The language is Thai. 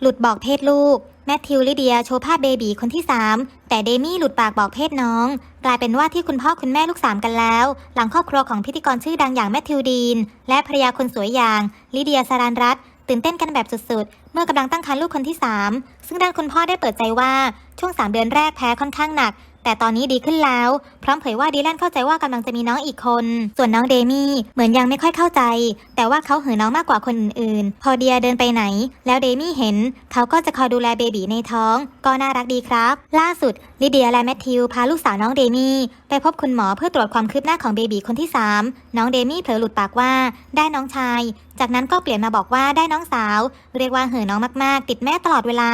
หลุดบอกเพศลูก แมทธิวลิเดียโชว์ภาพเบบีคนที่ 3 แต่เดมี่หลุดปากบอกเพศน้อง กลายเป็นว่าที่คุณพ่อคุณแม่ลูกสามกันแล้ว หลังครอบครัวของพิธีกรชื่อดังอย่างแมทธิวดีน และภรรยาคนสวยอย่างลิเดียสารันรัตตื่นเต้นกันแบบสุดๆ เมื่อกำลังตั้งครรภ์ลูกคนที่ 3 ซึ่งด้านคุณพ่อได้เปิดใจว่าช่วง 3 เดือนแรกแพ้ค่อนข้างหนัก แต่ตอนนี้ดีขึ้นแล้ว พร้อมเผยว่าดีแลนเข้าใจว่ากำลังจะมีน้องอีกคน ส่วนน้องเดมี่เหมือนยังไม่ค่อยเข้าใจ แต่ว่าเขาหือน้องมากกว่าคนอื่นๆ พอเดียเดินไปไหน แล้วเดมี่เห็น เขาก็จะคอยดูแลเบบีในท้อง ก็น่ารักดีครับ ล่าสุดลิเดียและแมทธิวพาลูกสาวน้องเดมี่ไปพบคุณหมอเพื่อตรวจความคืบหน้าของเบบีคนที่ 3 น้องเดมี่เผลอหลุดปากว่า ได้น้องชาย จากนั้นก็เปลี่ยนมาบอกว่าได้น้องสาว เรียกว่าเห่อน้องมากๆ ติดแม่ตลอดเวลา